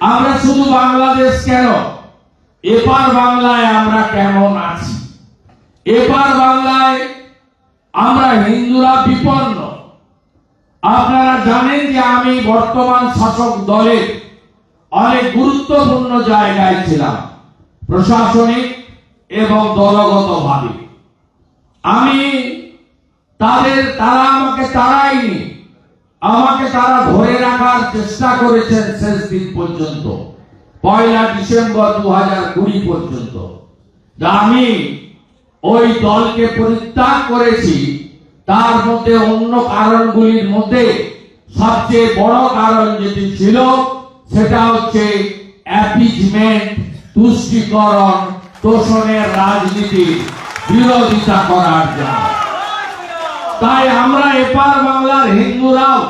আমরা শুধু বাংলাদেশ কেন? এপার বাংলায় আমরা কেমন আছি? এপার বাংলায় আমরা হিন্দুরা বিপন্ন। আপনারা জানেন যে আমি বর্তমান শাসক দলের অনেক গুরুত্বপূর্ণ জায়গায় ছিলাম, প্রশাসনিক এবং দলগতভাবে। আমি তাদের, তারা আমাকে তাড়ায়নি। আমাকে তারা ধরে রাখার চেষ্টা করেছেন শেষ দিন পর্যন্ত। পয়লা ডিসেম্বর দু হাজার কুড়ি পর্যন্ত। আমি ওই দলকে পরিত্যাগ করেছি। তার মধ্যে অন্য কারণগুলির মধ্যে সবচেয়ে বড় কারণ যেটি ছিল, সেটা হচ্ছে অ্যাপিজমেন্ট তুষ্টিকরণ, তোষণের রাজনীতি, বিরোধিতা করার জন্য। তাই আমরা এপার বাংলার হিন্দুরাও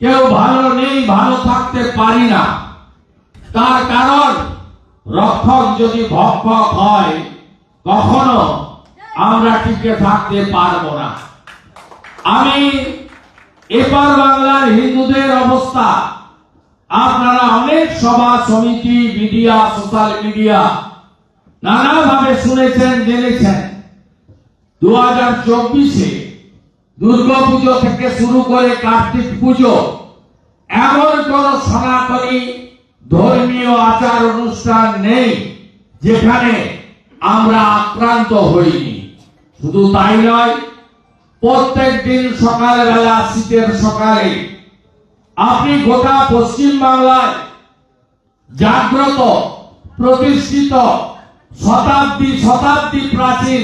কেউ ভালো নেই, ভালো থাকতে পারি না। তার কারণ, রক্ষক যদি ভক্ষক হয়, কখনো আমরা টিকে থাকতে পারব না। আমি এপার বাংলার হিন্দুদের অবস্থা, আপনারা অনেক সভা, সমিতি, মিডিয়া, সোশ্যাল মিডিয়া নানাভাবে শুনেছেন, জেনেছেন। দু হাজার চব্বিশে দুর্গা পুজো থেকে শুরু করে কার্তিক পুজো, এমন কোন সনাতনী ধর্মীয় আচার অনুষ্ঠান নেই যেখানে আমরা আক্রান্ত হইনি। শুধু তাই নয়, প্রত্যেক দিন সকালবেলা, শীতের সকালে আপনি গোটা পশ্চিম বাংলায় জাগ্রত, প্রতিষ্ঠিত, শতাব্দী শতাব্দী প্রাচীন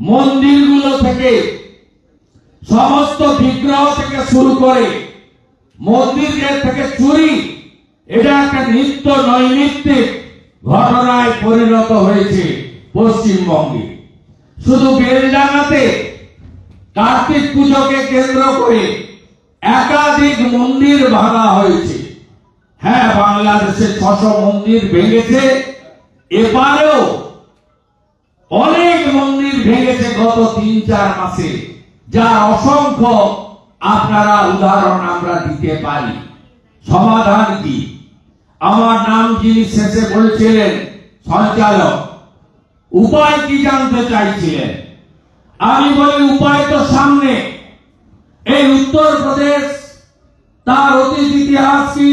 মন্দিরগুলো থেকে সমস্ত বিগ্রহ থেকে শুরু করে মন্দিরের থেকে চুরি, এটা একটা নিত্য নৈমিত্তিক ঘটনায় পরিণত হয়েছে পশ্চিমবঙ্গে। শুধু বেলডাঙ্গাতে কার্তিক পুজোকে কেন্দ্র করে একাধিক মন্দির ভাঙা হয়েছে। হ্যাঁ বাংলাদেশে ছশো মন্দির ভেঙেছে। এবারেও অনেক মন্দির ভেঙেছে গত তিন চার মাসে। যার অসংখ্য আপনারা উদাহরণ আমরা দিতে পারি। সমাধান কি? আমার নাম যিনি শেষে বলছিলেন, সঞ্চালক, উপায় কি জানতে চাইছিলেন? আমি বলি, উপায় তো সামনে। এই উত্তরপ্রদেশ তার অতীত ইতিহাস কি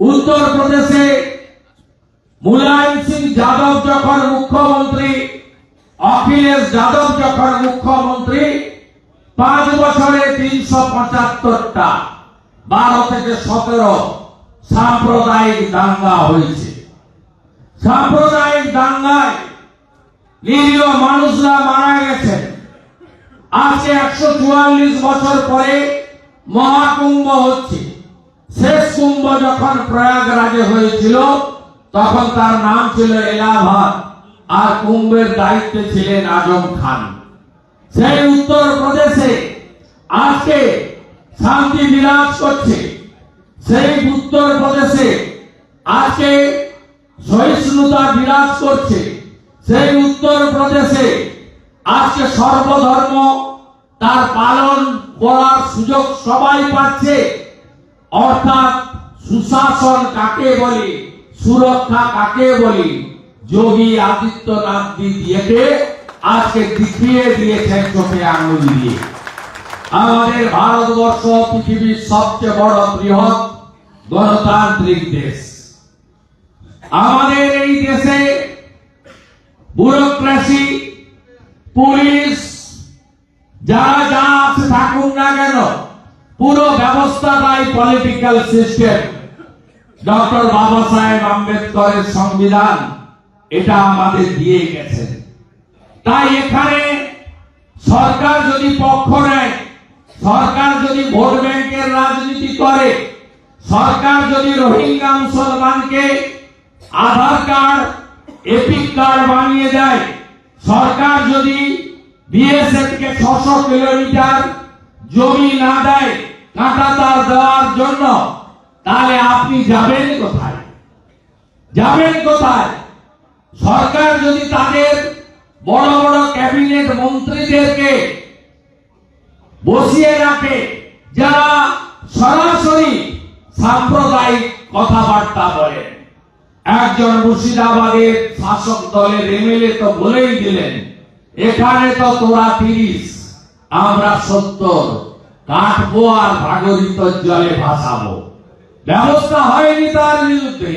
উত্তরপ্রদেশে মুলায়ম সিং যাদব যখন মুখ্যমন্ত্রী, অখিলেশ যাদব যখন মুখ্যমন্ত্রী পাঁচ বছরে তিনশো পঁচাত্তরটা বারো থেকে সতেরো সাম্প্রদায়িক দাঙ্গা হয়েছে। সাম্প্রদায়িক দাঙ্গায় নিরীহ মানুষরা মারা গেছেন। আজকে একশো চুয়াল্লিশ বছর পরে মহাকুম্ভ হচ্ছে। শেষ কুম্ভ যখন প্রয়াগরাজে হয়েছিল, তখন তার নাম ছিল এলাহাবাদ, আর কুম্ভের দায়িত্বে ছিলেন আজম খান। সেই উত্তর প্রদেশে আজকে শান্তি বিরাজ করছে। সেই উত্তর প্রদেশে আজকে সহিষ্ণুতা বিরাজ করছে। সেই উত্তর প্রদেশে আজকে সর্বধর্ম তার পালন করার সুযোগ সবাই পাচ্ছে। অর্থাৎ সুশাসন কাকে বলি? সুরক্ষা কাকে বলি? যোগী আদিত্যনাথ দিদিকে আজকে দেখিয়ে দিয়েছেন চোখে আঙুল দিয়ে। আমাদের ভারতবর্ষ পৃথিবীর সবচেয়ে বড় বৃহৎ গণতান্ত্রিক দেশ। আমাদের এই দেশে ব্যুরোক্রেসি, পুলিশ, যারা যা আছে থাকুক না কেন, পুরো ব্যবস্থাটাই পলিটিক্যাল সিস্টেম ডক্টর বাবা সাহেব আম্বেদকরের সংবিধান, এটা আমাদের দিয়ে গেছেন তাই এখানে সরকার যদি পক্ষ নেয়, সরকার যদি ভোট ব্যাংকের রাজনীতি করে, সরকার যদি রোহিঙ্গা মুসলমানকে আধার কার্ড, এপিক কার্ড বানিয়ে দেয়, সরকার যদি বিএসএফ কে ছশো কিলোমিটার জমি না দেয় কাঁটা তার দেওয়ার জন্য, তাহলে আপনি যাবেন কোথায়? যাবেন কোথায়? সরকার যদি তাদের বড় বড় ক্যাবিনেট মন্ত্রীদেরকে বসিয়ে রাখে, যারা সরাসরি সাম্প্রদায়িক কথাবার্তা বলেন একজন মুর্শিদাবাদের শাসক দলের এমএলএ তো বলেই দিলেন, এখানে তো তোরা তিরিশ, আমরা সত্তর, কাটবো আর ভাগরিত জলে ভাসাবো। ব্যবস্থা হয়নি তার বিরুদ্ধে।